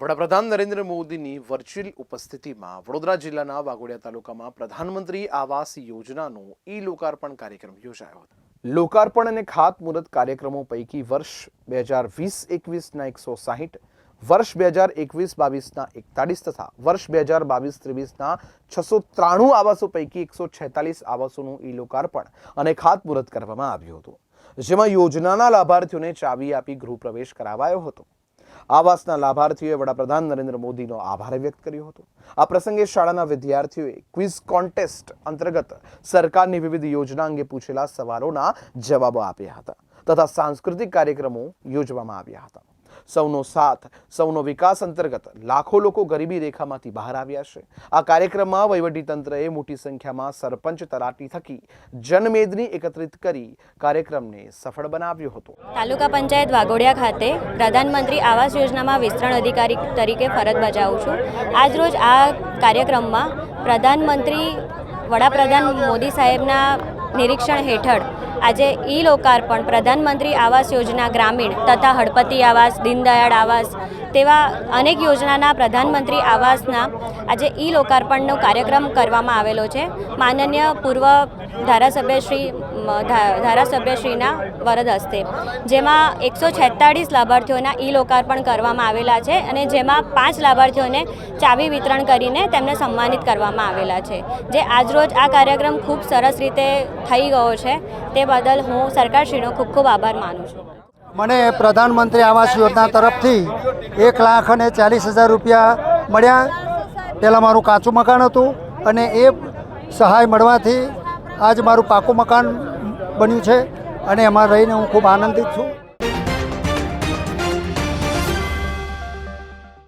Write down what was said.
વડાપ્રધાન નરેન્દ્ર મોદીની વર્ચ્યુઅલ ઉપસ્થિતિમાં વડોદરા જિલ્લાના વાઘોડિયા તાલુકામાં પ્રધાનમંત્રી આવાસ યોજનાનો ઈ લોકાર્પણ કાર્યક્રમ યોજાયો હતો. લોકાર્પણ અને ખાતમુહૂર્ત કાર્યક્રમો પૈકી વર્ષ બે હજાર વીસ એકવીસના એકસો સાહીઠ, વર્ષ બે હજાર એકવીસ બાવીસના એકતાળીસ તથા વર્ષ બે હજાર બાવીસ ત્રેવીસના છસો ત્રાણું આવાસો પૈકી એકસો છેતાલીસ આવાસોનું ઈ લોકાર્પણ અને ખાતમુહૂર્ત કરવામાં આવ્યું હતું. જેમાં યોજનાના લાભાર્થીઓને ચાવી આપી ગૃહપ્રવેશ કરાવાયો હતો. આવાસના લાભાર્થીઓએ વડાપ્રધાન નરેન્દ્ર મોદીનો આભાર વ્યક્ત કર્યો હતો. આ પ્રસંગે શાળાના વિદ્યાર્થીઓએ ક્વિઝ કોન્ટેસ્ટ અંતર્ગત સરકારની વિવિધ યોજના અંગે પૂછેલા સવાલોના જવાબો આપ્યા હતા તથા સાંસ્કૃતિક કાર્યક્રમો યોજવામાં આવ્યા હતા. સૌનો સાથ, સૌનો વિકાસ અંતર્ગત લાખો લોકો ગરીબી રેખામાંથી બહાર આવ્યા છે. આ કાર્યક્રમમાં વહીવટીતંત્રએ મોટી સંખ્યામાં સરપંચ તલાટી થકી જનમેદની એકત્રિત કરી કાર્યક્રમને સફળ બનાવ્યો હતો. તાલુકા પંચાયત વાઘોડિયા ખાતે પ્રધાનમંત્રી આવાસ યોજનામાં વિસ્તરણ અધિકારી તરીકે ફરજ બજાવું છું. આજરોજ આ કાર્યક્રમમાં પ્રધાનમંત્રી, વડાપ્રધાન મોદી સાહેબના નિરીક્ષણ હેઠળ આજે ઈ લોકાર્પણ પ્રધાનમંત્રી આવાસ યોજના ગ્રામીણ તથા હળપતિ આવાસ દીનદયાળ આવાસ તેવા અનેક યોજનાના પ્રધાનમંત્રી આવાસના આજે ઈ લોકાર્પણનો કાર્યક્રમ કરવામાં આવેલો છે. માનનીય પૂર્વ ધારાસભ્ય શ્રી મ, ધા- ધારાસભ્યશ્રીના વરદ હસ્તે. જેમાં એકસો છેતાળીસ લાભાર્થીઓના ઈ લોકાર્પણ કરવામાં આવેલા છે અને જેમાં પાંચ લાભાર્થીઓને ચાવી વિતરણ કરીને તેમને સન્માનિત કરવામાં આવેલા છે. જે આજરોજ આ કાર્યક્રમ ખૂબ સરસ રીતે થઈ ગયો છે. તે બદલ હું સરકારશ્રીનો ખૂબ ખૂબ આભાર માનું છું. મને પ્રધાનમંત્રી આવાસ યોજના તરફથી એક લાખ અને ચાલીસ હજાર રૂપિયા મળ્યા. પહેલાં મારું કાચું મકાન હતું અને એ સહાય મળવાથી આજ મારું પાકું મકાન બન્યું છે અને એમાં રહીને હું ખૂબ આનંદિત છું.